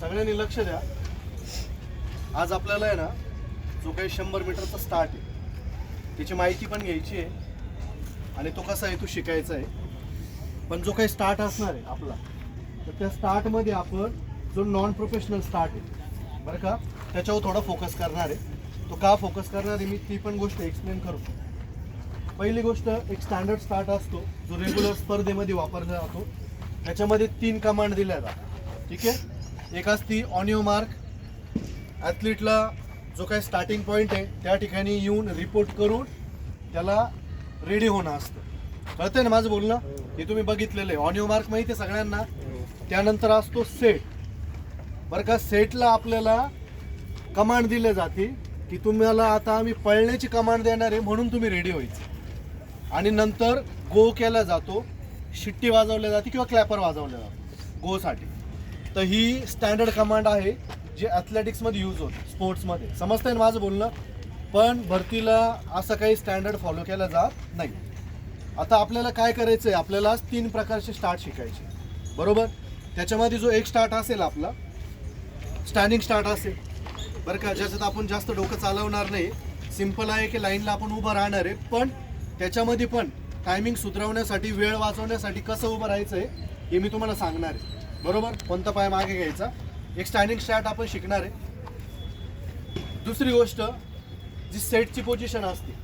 सगळ्यांनी लक्ष द्या. आज आपल्याला आहे ना जो काही शंभर मीटरचा स्टार्ट आहे त्याची माहिती पण घ्यायची आहे. आणि तो कसा आहे तो शिकायचा आहे. पण जो काही स्टार्ट असणार आहे आपला तर त्या स्टार्टमध्ये आपण जो नॉन प्रोफेशनल स्टार्ट आहे बरं का त्याच्यावर थोडा फोकस करणार आहे. तो का फोकस करणार आहे मी ती पण गोष्ट एक्सप्लेन करतो पहिली गोष्ट एक स्टँडर्ड स्टार्ट असतो जो रेग्युलर स्पर्धेमध्ये वापरला जातो. त्याच्यामध्ये तीन कमांड दिल्या जातात. ठीक आहे? एक असती ऑन मार्क ॲथलीटला जो काही स्टार्टिंग पॉईंट आहे त्या ठिकाणी येऊन रिपोर्ट करून त्याला रेडी होणं असतं. कळतंय ना माझं बोलणं? हे तुम्ही बघितलेलं आहे. ऑन मार्क माहिती आहे सगळ्यांना. त्यानंतर असतो सेट बरं का सेटला आपल्याला कमांड दिले जाते की तुम्हाला आता आम्ही पळण्याची कमांड देणार आहे म्हणून तुम्ही रेडी व्हायचे. आणि नंतर गो केला जातो. शिट्टी वाजवल्या जाते किंवा क्लॅपर वाजवल्या जातो. गोसाठी तर ही स्टँडर्ड कमांड आहे जी ॲथलेटिक्समध्ये यूज होते स्पोर्ट्समध्ये समजतंय ना माझं बोलणं? पण भरतीला असं काही स्टँडर्ड फॉलो केलं जात नाही. आता आपल्याला काय करायचं आहे आपल्याला आज तीन प्रकारचे स्टार्ट शिकायचे. बरोबर? त्याच्यामध्ये जो एक स्टार्ट असेल आपला स्टँडिंग स्टार्ट असेल. बरं का? ज्याच्यात आपण जास्त डोकं चालवणार नाही. सिंपल आहे की लाईनला आपण उभं राहणार आहे. पण त्याच्यामध्ये पण टायमिंग सुधारवण्यासाठी वेळ वाचवण्यासाठी कसं उभं राहायचं आहे हे मी तुम्हाला सांगणार आहे. बरोबर? कोणता पाय मागे घ्यायचा? एक स्टँडिंग स्टार्ट आपण शिकणार आहे. दुसरी गोष्ट जी सेटची पोझिशन असते.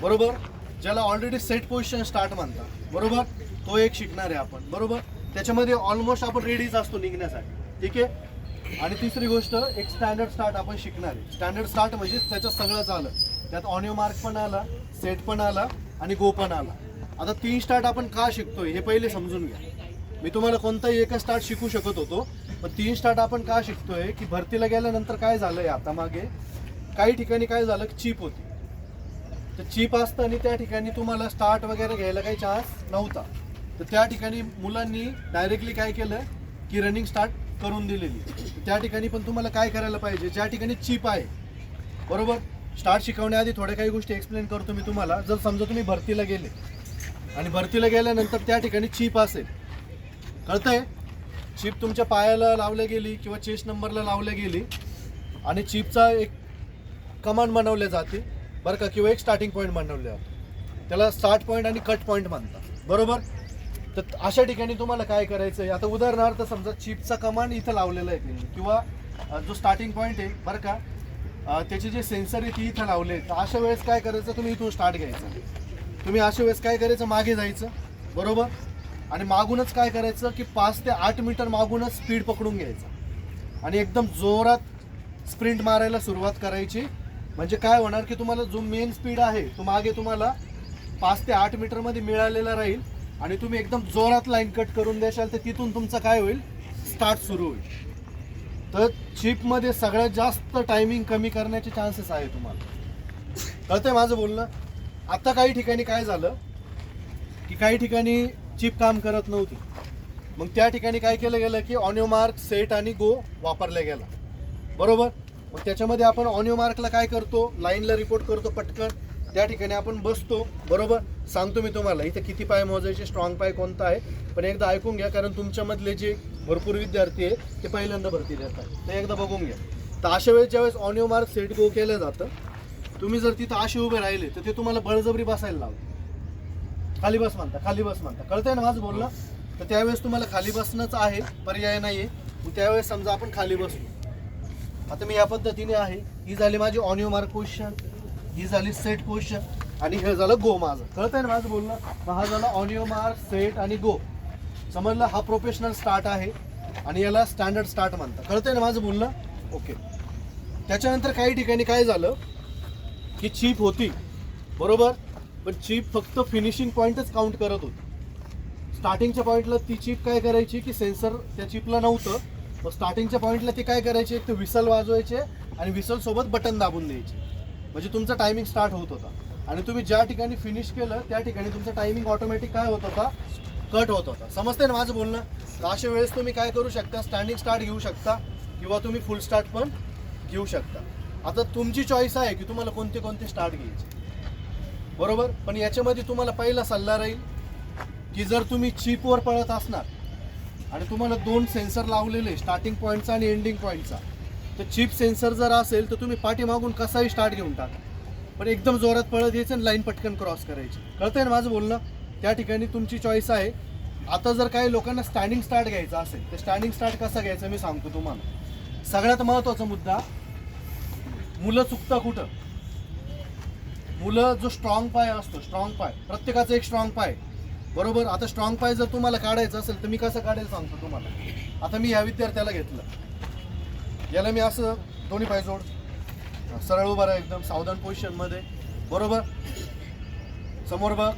बरोबर? ज्याला ऑलरेडी सेट पोझिशन स्टार्ट म्हणतात. बरोबर? तो एक शिकणार आहे आपण. बरोबर? त्याच्यामध्ये ऑलमोस्ट आपण रेडीच असतो निघण्यासाठी. ठीक आहे? आणि तिसरी गोष्ट एक स्टँडर्ड स्टार्ट आपण शिकणार आहे. स्टँडर्ड स्टार्ट म्हणजे त्याच्यात सगळंच आलं त्यात ऑनिओ मार्क पण आला सेट पण आला आणि गो पण आला. आता तीन स्टार्ट आपण का शिकतोय हे पहिले समजून घ्या. मी तुम्हाला कोणताही एकच स्टार्ट शिकू शकत होतो पण तीन स्टार्ट आपण का शिकतोय की भरतीला गेल्यानंतर काय झालंय आता मागे? काही ठिकाणी काय झालं? चीप होती. तर चीप असतं आणि त्या ठिकाणी तुम्हाला स्टार्ट वगैरे घ्यायला काही चान्स नव्हता. तर त्या ठिकाणी मुलांनी डायरेक्टली काय केलं? की रनिंग स्टार्ट करून दिलेली. त्या ठिकाणी पण तुम्हाला काय करायला पाहिजे? ज्या ठिकाणी चीप आहे. बरोबर? स्टार्ट शिकवण्याआधी थोड्या काही गोष्टी एक्सप्लेन करतो मी तुम्हाला. जर समजा तुम्ही भरतीला गेले आणि भरतीला गेल्यानंतर त्या ठिकाणी चीप असेल कळतंय? चिप तुमच्या पायाला लावल्या गेली किंवा चेस्ट नंबरला लावल्या गेली आणि चिपचा एक कमांड बनवले जाते. बरं का? किंवा एक स्टार्टिंग पॉईंट बनवले जातो. त्याला स्टार्ट पॉईंट आणि कट पॉईंट म्हणतात. बरोबर? तर अशा ठिकाणी तुम्हाला काय करायचं आहे आता उदाहरणार्थ समजा चिपचा कमांड इथं लावलेला आहे त्यांनी. किंवा जो स्टार्टिंग पॉईंट आहे बरं का? त्याचे जे सेन्सर आहे ती इथं लावले तर अशा वेळेस काय करायचं? तुम्ही इथून स्टार्ट घ्यायचं. तुम्ही अशा वेळेस काय करायचं? मागे जायचं. बरोबर? आणि मागूनच काय करायचं की पाच ते आठ मीटर मागूनच स्पीड पकडून घ्यायचं. आणि एकदम जोरात स्प्रिंट मारायला सुरुवात करायची. म्हणजे काय होणार की तुम्हाला जो मेन स्पीड आहे तो मागे तुम्हाला पाच ते आठ मीटरमध्ये मिळालेला राहील. आणि तुम्ही एकदम जोरात लाईन कट करून द्याल तर तिथून तुमचं काय होईल? स्टार्ट सुरू होईल. तर चिपमध्ये सगळ्यात जास्त टायमिंग कमी करण्याचे चान्सेस आहे तुम्हाला. कळतंय माझं बोलणं? आता काही ठिकाणी काय झालं? की काही ठिकाणी चिप काम करत नव्हती. मग त्या ठिकाणी काय केलं गेलं की ऑनिओ मार्क सेट आणि गो वापरला गेला. बरोबर? मग त्याच्यामध्ये आपण ऑनिओ मार्कला काय करतो? लाईनला रिपोर्ट करतो पटकन. त्या ठिकाणी आपण बसतो. बरोबर? सांगतो मी तुम्हाला. इथं किती पाय मोजायचे स्ट्रॉंग पाय कोणता आहे? पण एकदा ऐकून घ्या कारण तुमच्यामधले जे भरपूर विद्यार्थी आहे ते पहिल्यांदा भरती देतात. ते एकदा बघून घ्या. तर अशा वेळेस ज्यावेळेस ऑनिओ मार्क सेट गो केलं जातं तुम्ही जर तिथं असे उभे राहिले तर ते तुम्हाला बळजबरी बसायला लावतं. खाली बस म्हणता खाली बस म्हणता. कळतंय ना माझं बोलणं? तर त्यावेळेस तुम्हाला खाली बसणंच आहे पर्याय नाही आहे मग त्यावेळेस समजा आपण खाली बसलो. आता मी या पद्धतीने आहे. ही झाली माझी ऑनिओ मार्क क्वेश्चन ही झाली सेट क्वेश्चन आणि हे झालं गो माझं. कळतंय ना माझं बोलणं? मग हा झाला ऑनिओ मार्क सेट आणि गो समजलं? हा प्रोफेशनल स्टार्ट आहे. आणि याला स्टँडर्ड स्टार्ट म्हणतात. कळतंय ना माझं बोलणं? ओके त्याच्यानंतर काही ठिकाणी काय झालं? की चीप होती. बरोबर? पण चीप फक्त फिनिशिंग पॉईंटच काउंट करत होती. स्टार्टिंगच्या पॉईंटला ती चीप काय करायची की सेन्सर त्या चिपला नव्हतं. मग स्टार्टिंगच्या पॉईंटला ते काय करायचे? एक तर विसल वाजवायचे आणि विसल सोबत बटन दाबून द्यायचे. म्हणजे तुमचा टायमिंग स्टार्ट होत होता. आणि तुम्ही ज्या ठिकाणी फिनिश केलं त्या ठिकाणी तुमचा टायमिंग ऑटोमॅटिक काय होत होता? कट होत होता. समजते ना माझं बोलणं? तर अशा वेळेस तुम्ही काय करू शकता? स्टँडिंग स्टार्ट घेऊ शकता. किंवा तुम्ही फुल स्टार्ट पण घेऊ शकता. आता तुमची चॉईस आहे की तुम्हाला कोणते कोणते स्टार्ट घ्यायचे. बरोबर? पण याच्यामध्ये तुम्हाला पहिला सल्ला राहील की जर तुम्ही चिपवर पळत असणार आणि तुम्हाला दोन सेन्सर लावलेले स्टार्टिंग पॉईंटचा आणि एंडिंग पॉईंटचा तर चिप सेन्सर जर असेल तर तुम्ही पाठीमागून कसाही स्टार्ट घेऊन टाका. पण एकदम जोरात पळत यायचं आणि लाईन पटकन क्रॉस करायची. कळतंय ना माझं बोलणं? त्या ठिकाणी तुमची चॉईस आहे. आता जर काही लोकांना स्टँडिंग स्टार्ट घ्यायचा असेल तर स्टँडिंग स्टार्ट कसा घ्यायचा मी सांगतो तुम्हाला. सगळ्यात महत्त्वाचा मुद्दा मुलं चुकता कुठं? मुलं जो स्ट्रॉंग पाय असतो स्ट्रॉंग पाय. प्रत्येकाचा एक स्ट्रॉंग पाय. बरोबर? आता स्ट्रॉंग पाय जर तुम्हाला काढायचं असेल तर मी कसं काढायचं सांगतो तुम्हाला? आता मी ह्या विद्यार्थ्याला घेतलं. याला मी असं दोन्ही पाय जोड. सरळ उभा राहा एकदम सावधान पोझिशनमध्ये बरोबर? समोर बघ.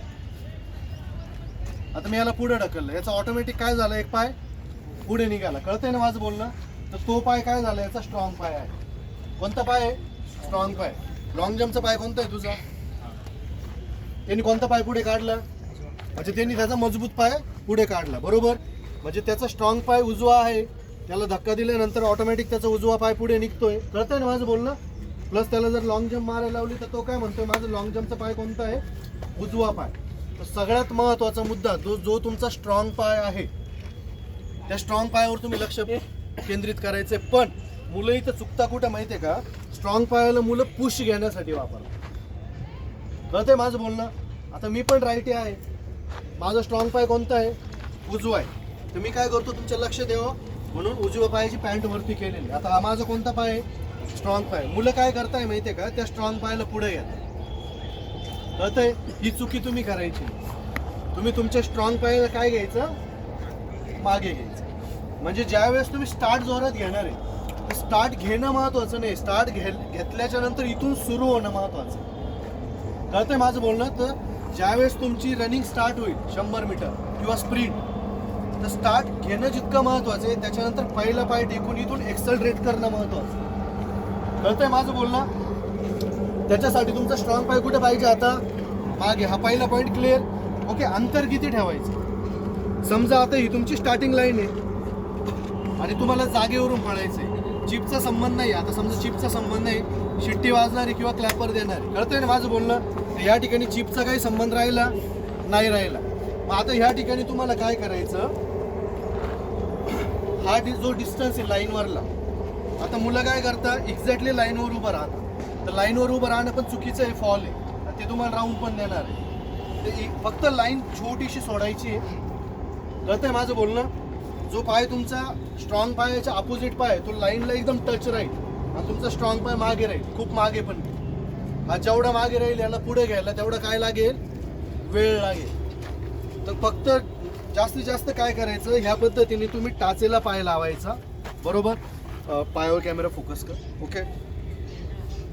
आता मी याला पुढे ढकललं. याचा ऑटोमॅटिक काय झालं? एक पाय पुढे निघाला. कळतंय ना माझं बोलणं? तर तो पाय काय झाला? याचा स्ट्रॉंग पाय आहे. कोणता पाय? आहे स्ट्रॉंग पाय. लॉंग जम्पचा पाय कोणता आहे तुझा? त्यांनी कोणता पाय पुढे काढला? म्हणजे त्यांनी त्याचा मजबूत पाय पुढे काढला बरोबर? म्हणजे त्याचा स्ट्रॉंग पाय उजवा आहे. त्याला धक्का दिल्यानंतर ऑटोमॅटिक त्याचा उजवा पाय पुढे निघतोय. कळतंय ना माझं बोलणं? प्लस त्याला जर लॉंग जम्प मारायला लावली तर तो काय म्हणतोय? माझं लॉंग जम्पचा पाय कोणता आहे? उजवा पाय. तर सगळ्यात महत्त्वाचा मुद्दा जो जो तुमचा स्ट्रॉंग पाय आहे. त्या स्ट्रॉंग पायावर तुम्ही लक्ष केंद्रित करायचे पण मुलं इथं चुकता कुठं माहिती आहे का? स्ट्रॉंग पायाला मुलं पुश घेण्यासाठी वापरतात. आहे माझं बोलणं? आता मी पण राईटी आहे. माझा स्ट्रॉंग पाय कोणता आहे? उजवा आहे. तर मी काय करतो तुमच्या लक्ष द्यावं म्हणून उजव्या पायाची पॅन्ट वरती केलेली. आता हा माझा कोणता पाय आहे? स्ट्रॉंग पाय. मुलं काय करताय माहितीये का? त्या स्ट्रॉंग पायाला पुढे घेतात कळतंय? ही चुकी तुम्ही करायची. तुम्ही तुमच्या स्ट्रॉंग पायाला काय घ्यायचं? मागे घ्यायचं. म्हणजे ज्या वेळेस तुम्ही स्टार्ट जोरात घेणार आहे स्टार्ट घेणं महत्वाचं नाही. स्टार्ट घे घेतल्याच्या नंतर इथून सुरू होणं महत्वाचं. आहे. कळतंय माझं बोलणं? तर ज्यावेळेस तुमची रनिंग स्टार्ट होईल शंभर मीटर किंवा स्प्रिंट तर स्टार्ट घेणं जितकं महत्वाचं आहे त्याच्यानंतर पहिलं पाय टेकून इथून एक्सलरेट करणं महत्वाचं. आहे. कळतंय माझं बोलणं? त्याच्यासाठी तुमचा स्ट्रॉंग पाय कुठे पाहिजे आता? मागे हा पहिला पॉईंट क्लिअर ओके अंतर किती ठेवायचं? समजा आता ही तुमची स्टार्टिंग लाईन आहे. आणि तुम्हाला जागेवरून पळायचं आहे चिपचा संबंध नाही. आता समजा चिपचा संबंध नाही. शिट्टी वाजणारी किंवा क्लॅपर देणारी. कळतंय ना माझं बोलणं? तर या ठिकाणी चिपचा काही संबंध राहिला? नाही राहिला. मग आता ह्या ठिकाणी तुम्हाला काय करायचं? हा डि- जो डिस्टन्स आहे लाईनवरला आता मुलं काय करतात? एक्झॅक्टली लाईनवर उभं राहतात. तर लाईनवर उभं राहणं पण चुकीचं आहे फॉल आहे. ते तुम्हाला राऊंड पण देणार आहे. ते फक्त लाईन छोटीशी सोडायची आहे. कळतंय माझं बोलणं? जो पाय तुमचा स्ट्रॉंग पायाच्या अपोजिट पाय तो लाईनला एकदम टच राहील. आणि तुमचा स्ट्रॉंग पाय मागे राहील खूप मागे पण. हा जेवढा मागे राहील याला पुढे घ्यायला तेवढं काय लागेल? वेळ लागेल. तर फक्त जास्तीत जास्त काय करायचं ह्या पद्धतीने तुम्ही टाचेला पाय लावायचा. बरोबर? पायावर कॅमेरा फोकस कर ओके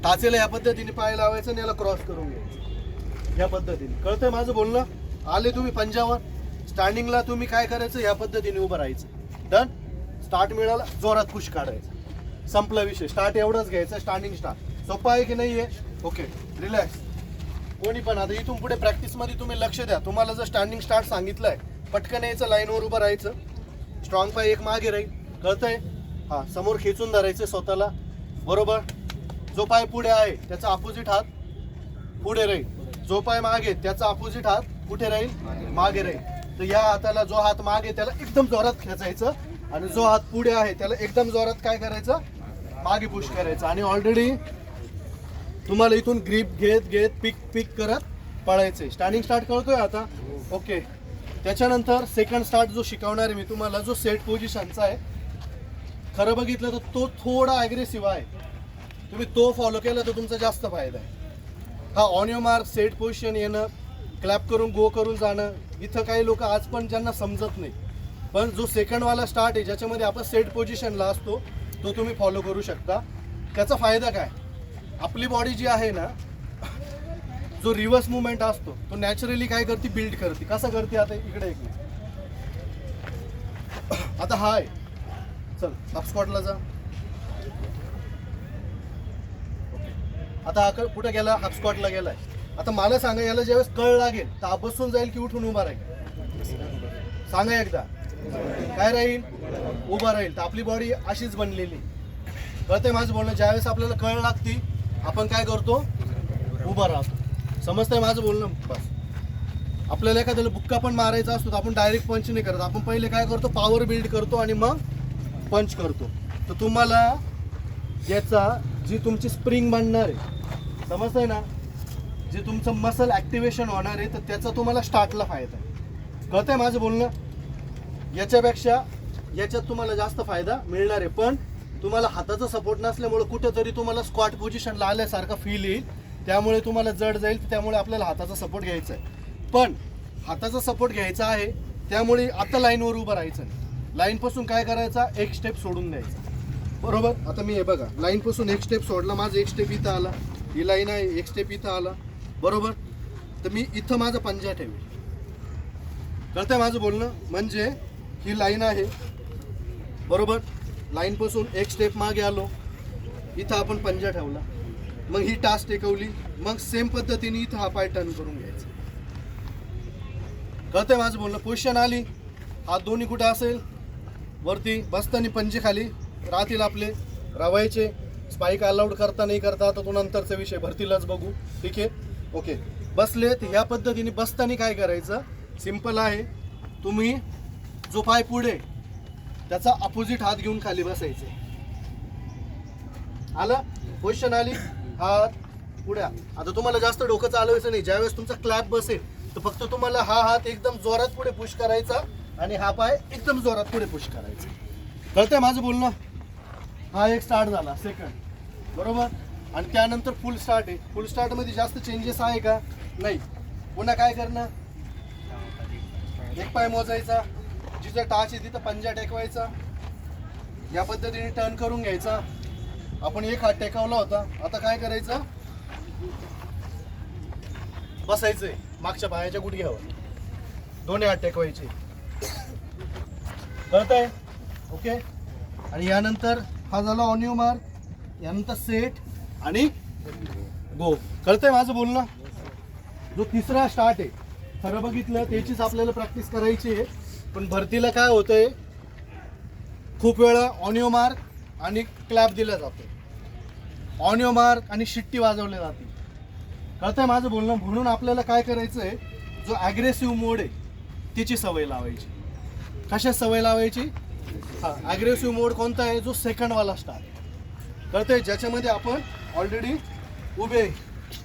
टाचेला या पद्धतीने पाय लावायचा आणि याला क्रॉस करून घ्यायचं. या पद्धतीने. कळतंय माझं बोलणं? आले तुम्ही पंजावर? स्टार्टिंगला तुम्ही काय करायचं? या पद्धतीने उभं राहायचं. डन स्टार्ट मिळाला जोरात पुश काढायचं. संपला विषय. स्टार्ट एवढंच घ्यायचं स्टार्टिंग स्टार्ट सोपं आहे की नाही आहे ओके रिलॅक्स कोणी पण आता इथून पुढे प्रॅक्टिसमध्ये तुम्ही लक्ष द्या. तुम्हाला जर स्टँडिंग स्टार्ट सांगितलंय पटकन यायचं लाईनवर उभं राहायचं. स्ट्रॉंग पाय एक मागे राहील. कळतंय? हा समोर खेचून धरायचं स्वतःला. बरोबर? जो पाय पुढे आहे त्याचा अपोजिट हात पुढे राहील. जो पाय मागे त्याचा अपोजिट हात कुठे राहील? मागे राहील. तर या हाताला जो हात मागे त्याला एकदम जोरात खेचायचं. आणि जो हात पुढे आहे त्याला एकदम जोरात काय करायचं? मागे पुश करायचं. आणि ऑलरेडी तुम्हाला इथून ग्रीप घेत घेत पिक पिक करत पळायचे स्टँडिंग स्टार्ट करतोय आता? ओके त्याच्यानंतर सेकंड स्टार्ट जो शिकवणार आहे मी तुम्हाला जो सेट पोझिशनचा आहे खरं बघितलं तर तो थोडा ॲग्रेसिव्ह आहे. तुम्ही तो फॉलो केला तर तुमचा जास्त फायदा आहे. हा on your mark set position येणं क्लॅप करून गो करून जाणं इथं काही लोक आज पण ज्यांना समजत नाही. पण जो सेकंडवाला स्टार्ट आहे ज्याच्यामध्ये आपण सेट पोझिशनला असतो तो तुम्ही फॉलो करू शकता. त्याचा फायदा काय? आपली बॉडी जी आहे ना जो रिव्हर्स मुवमेंट असतो तो नॅचरली काय करते? बिल्ड करते. कसं करते आता? इकडे एक आता हा आहे. चल हाफस्कॉटला जा. आता हा क- कुठे गेला? हफस्कॉटला गेलाय. आता मला सांगा याला ज्यावेळेस कळ लागेल तर बसून जाईल की उठून उभा राहील? सांगा एकदा. काय राहील? उभा राहील. तर आपली बॉडी अशीच बनलेली. कळतंय माझं बोलणं? ज्यावेळेस आपल्याला कळ लागती आपण काय करतो? उभा राहतो. समजतंय माझं बोलणं? बस. आपल्याला एखाद्याला बुक्का पण मारायचा असतो तर आपण डायरेक्ट पंच नाही करत. आपण पहिले काय करतो? पॉवर बिल्ड करतो आणि मग पंच करतो. तर तुम्हाला याचा जी तुमची स्प्रिंग बनणार आहे समजतंय ना? जे तुमचं मसल ॲक्टिवेशन होणार आहे तर त्याचा तुम्हाला स्टार्टला फायदा आहे. कळतंय माझं बोलणं? याच्यापेक्षा याच्यात तुम्हाला जास्त फायदा मिळणार आहे. पण तुम्हाला हाताचा सपोर्ट नसल्यामुळे कुठेतरी तुम्हाला स्क्वॉट पोझिशनला आल्यासारखा फील येईल. त्यामुळे तुम्हाला जड जाईल त्यामुळे आपल्याला हाताचा सपोर्ट घ्यायचा आहे. पण हाताचा सपोर्ट घ्यायचा आहे त्यामुळे आता लाईनवर उभं राहायचं नाही. लाईनपासून काय करायचा? एक स्टेप सोडून द्यायचा. बरोबर? आता मी हे बघा लाईनपासून एक स्टेप सोडला माझा एक स्टेप इथं आला. ही लाईन आहे एक स्टेप इथं आला. बरोबर? तर मी इथं माझा पंजा ठेवेल. कळतंय माझं बोलणं? म्हणजे ही लाईन आहे. बरोबर? लाईनपासून एक स्टेप मागे आलो. इथं आपण पंजा ठेवला. मग ही टास टेकवली. मग सेम पद्धतीने इथं हा पाय टर्न करून घ्यायचा. कळतंय माझं बोलणं? पोझिशन आली. हात दोन्ही कुठं असेल? वरती बसताना पंजे खाली. राहतील आपले. रवायचे. स्पाईक अलाउड करता नाही करता आता तो नंतरचा विषय. भरतीलाच बघू. ठीक आहे? ओके. बसले तर ह्या पद्धतीने बसताना काय करायचं? सिंपल आहे. तुम्ही जो पाय पुढे त्याचा अपोजिट हात घेऊन खाली बसायचे. आलं? क्वेश्चन आली? हात पुढे आता तुम्हाला जास्त डोकं चालवायचं नाही. ज्यावेळेस तुमचा क्लॅप बसेल तर फक्त तुम्हाला हा हात एकदम जोरात पुढे पुश करायचा आणि हा पाय एकदम जोरात पुढे पुश करायचा. कळतंय माझं बोलणं? हा एक स्टार्ट झाला. सेकंड बरोबर? आणि त्यानंतर फुल स्टार्ट आहे. फुल स्टार्टमध्ये जास्त चेंजेस आहे का? नाही. पुन्हा काय करणं एक पाय मोजायचा. जिथं टाच आहे तिथं पंजा टेकवायचा. या पद्धतीने टर्न करून घ्यायचा. आपण एक हात टेकवला होता. आता काय करायचं? बसायचंय. मागच्या पायाच्या गुडघ्यावर. दोन्ही हात टेकवायचे. कळत आहे ओके आणि यानंतर हा झाला ऑनिओ मार्क यानंतर सेट आणि गो. कळतंय माझं बोलणं? जो तिसरा स्टार्ट आहे. खरं बघितलं त्याचीच आपल्याला प्रॅक्टिस करायची आहे. पण भरतीला काय होतंय? खूप वेळा ऑनिओ मार्क आणि क्लॅप दिला जातो ऑनिओ मार्क आणि शिट्टी वाजवल्या जाते. कळतंय माझं बोलणं? म्हणून आपल्याला काय करायचं आहे जो ॲग्रेसिव्ह मोड आहे त्याची सवय लावायची. कशा सवय लावायची? हा ॲग्रेसिव्ह मोड कोणता आहे? जो सेकंडवाला स्टार्ट कळतंय? ज्याच्यामध्ये आपण ऑलरेडी उभे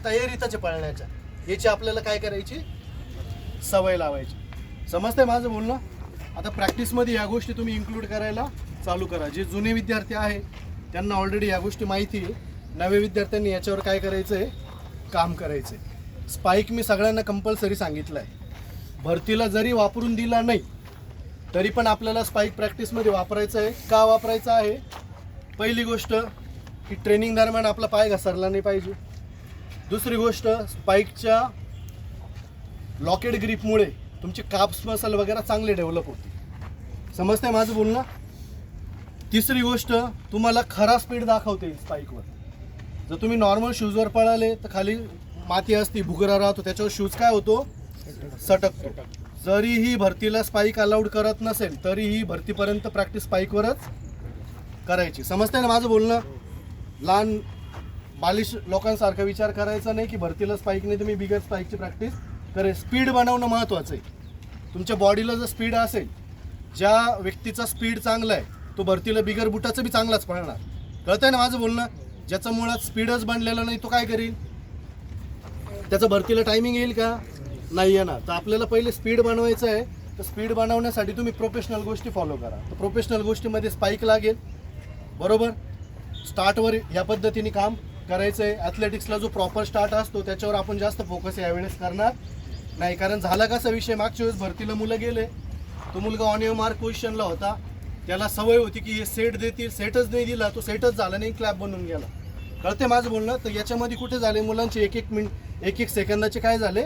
तयारी त्याचे पळण्याच्या. याची आपल्याला काय करायची? सवय लावायची. समजतंय माझं बोलणं? आता प्रॅक्टिसमध्ये या गोष्टी तुम्ही इन्क्लूड करायला चालू करा. जे जुने विद्यार्थी आहे त्यांना ऑलरेडी या गोष्टी माहिती आहे. नवे विद्यार्थ्यांनी याच्यावर काय करायचं आहे काम करायचं आहे स्पाईक मी सगळ्यांना कंपल्सरी सांगितलं आहे भरतीला जरी वापरून दिला नाही तरी पण आपल्याला स्पाईक प्रॅक्टिसमध्ये वापरायचं आहे का वापरायचं आहे? पहिली गोष्ट की ट्रेनिंग दरम्यान आपला पाय घसरला नाही पाहिजे. दुसरी गोष्ट स्पाईकच्या लॉकेट ग्रीपमुळे तुमचे काप्स मसल वगैरे चांगले डेव्हलप होते समजतंय माझं बोलणं? तिसरी गोष्ट तुम्हाला खरा स्पीड दाखवते स्पाईकवर जर तुम्ही नॉर्मल शूजवर पळाले तर खाली माती असते भुगरा राहतो त्याच्यावर शूज काय होतो? सटकतो. जरीही भरतीला स्पाईक अलाउड करत नसेल तरीही भरतीपर्यंत प्रॅक्टिस स्पाईकवरच करायची. समजतंय ना माझं बोलणं? लहान बालिश लोकांसारखा विचार करायचा नाही की भरतीला स्पाईक नाही तुम्ही बिगर स्पाईकची प्रॅक्टिस करेल स्पीड बनवणं महत्त्वाचं आहे. तुमच्या बॉडीला जर स्पीड असेल ज्या व्यक्तीचा स्पीड चांगला आहे तो भरतीला बिगर बुटाचं बी चांगलाच पळणार. आहे ना माझं बोलणं? ज्याचं मुळात स्पीडच बनलेला नाही तो काय करील त्याचं भरतीला टायमिंग येईल का? नाही येणार. तर आपल्याला पहिले स्पीड बनवायचं आहे. तर स्पीड बनवण्यासाठी तुम्ही प्रोफेशनल गोष्टी फॉलो करा. तर प्रोफेशनल गोष्टीमध्ये स्पाईक लागेल. बरोबर? स्टार्टवर या पद्धतीने काम करायचं आहे ॲथलेटिक्सला जो प्रॉपर स्टार्ट असतो त्याच्यावर आपण जास्त फोकस यावेळेस करणार नाही. कारण झाला कसा विषय? मागच्या वेळेस भरतीला मुलं गेले. तो मुलगा ऑन यू मार्क पोझिशनला होता. त्याला सवय होती की हे सेट देतील सेटच नाही दिला तो सेटच झाला नाही क्लॅप बनून गेला. कळते माझं बोलणं? तर याच्यामध्ये कुठे झाले? मुलांचे एक एक मिनिट एक एक सेकंदाचे काय झाले?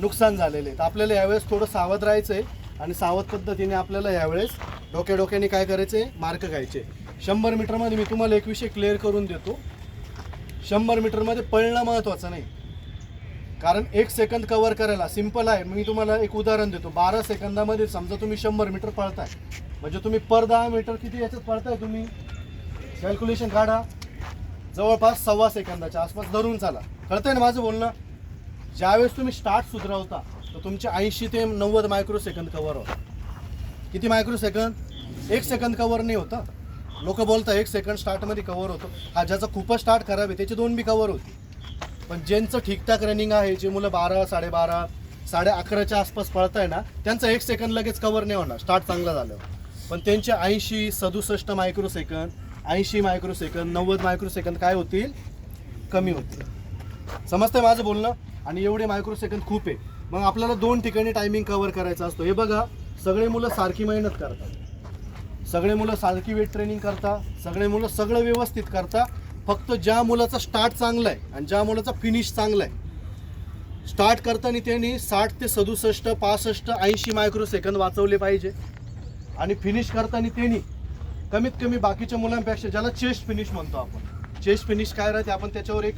नुकसान झालेले तर आपल्याला यावेळेस थोडं सावध राहायचं आहे आणि सावध पद्धतीने आपल्याला यावेळेस डोक्या डोक्याने काय करायचे मार्क घ्यायचे. शंभर मीटरमध्ये मी तुम्हाला एक विषय क्लिअर करून देतो. शंभर मीटरमध्ये पळणं महत्त्वाचं नाही. कारण एक सेकंद कवर करायला सिंपल आहे. मी तुम्हाला एक उदाहरण देतो. बारा सेकंदामध्ये समजा तुम्ही शंभर मीटर पळताय. म्हणजे तुम्ही पर दहा मीटर किती याच्यात पळताय तुम्ही? कॅल्क्युलेशन काढा. जवळपास सव्वा सेकंदाच्या आसपास धरून चाला. कळतंय ना माझं बोलणं? ज्यावेळेस तुम्ही स्टार्ट सुधरवता तर तुमचे ऐंशी ते नव्वद मायक्रो सेकंद कवर होतं किती मायक्रो सेकंद एक सेकंद कवर नाही होता लोक बोलतात एक सेकंड स्टार्टमध्ये कवर होतो. हा ज्याचा खूपच स्टार्ट खराब आहे त्याची दोन बी कवर होती. पण ज्यांचं ठीकठाक रनिंग आहे जे मुलं बारा साडेबारा साडे अकराच्या आसपास पळत आहे ना त्यांचं एक सेकंद लगेच कवर नाही होणार. स्टार्ट चांगलं झालं. पण त्यांचे ऐंशी सदुसष्ट मायक्रो सेकंद ऐंशी मायक्रो सेकंद नव्वद मायक्रो सेकंद काय होतील? कमी होतील. समजतंय माझं बोलणं? आणि एवढे मायक्रो सेकंद खूप आहे. मग आपल्याला दोन ठिकाणी टायमिंग कव्हर करायचा असतो. हे बघा सगळे मुलं सारखी मेहनत करतात. सगळे मुलं सारखी वेट ट्रेनिंग करता सगळे मुलं सगळं व्यवस्थित करता. फक्त ज्या मुलाचा स्टार्ट चांगला आहे आणि ज्या मुलाचा फिनिश चांगला आहे स्टार्ट करताना त्यांनी साठ ते सदुसष्ट पासष्ट ऐंशी मायक्रो सेकंद वाचवले पाहिजे. आणि फिनिश करताना त्यांनी कमीत कमी बाकीच्या मुलांपेक्षा ज्याला चेस्ट फिनिश म्हणतो आपण चेस्ट फिनिश काय राहते आपण त्याच्यावर एक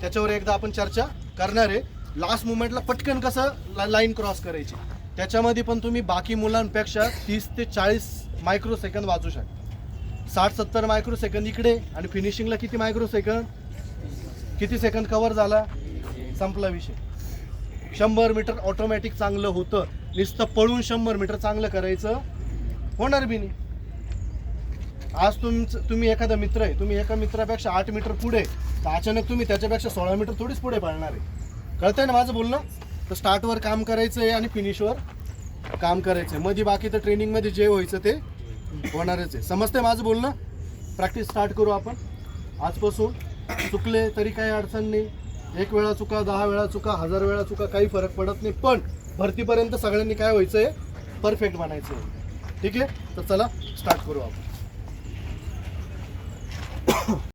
त्याच्यावर एकदा आपण चर्चा करणार आहे. लास्ट मुमेंटला पटकन कसं लाईन क्रॉस करायची? त्याच्यामध्ये पण तुम्ही बाकी मुलांपेक्षा तीस ते चाळीस मायक्रो सेकंद वाचू शकता. साठ सत्तर मायक्रो सेकंद इकडे आणि फिनिशिंगला किती मायक्रो सेकंद किती सेकंद कव्हर झाला? संपला विषय. शंभर मीटर ऑटोमॅटिक चांगलं होतं. नुसतं पळून शंभर मीटर चांगलं करायचं होणार बी नाही. आज तुमचं तुम्ही एखादा मित्र आहे. तुम्ही एका मित्रापेक्षा आठ मीटर पुढे तर अचानक तुम्ही त्याच्यापेक्षा सोळा मीटर थोडीच पुढे पळणार आहे. कळतंय ना माझं बोलणं? तर स्टार्टवर काम करायचं आहे आणि फिनिशवर काम करायचं. आहे मध्ये बाकी तर ट्रेनिंगमध्ये जे व्हायचं ते होणारच आहे. समजतंय माझं बोलणं? प्रॅक्टिस स्टार्ट करू आपण. आजपासून चुकले तरी काही अडचण नाही. एक वेळा चुका दहा वेळा चुका हजार वेळा चुका काही फरक पडत नाही. पण भरतीपर्यंत सगळ्यांनी काय व्हायचं आहे परफेक्ट बनायचं आहे. ठीक आहे? तर चला स्टार्ट करू आपण.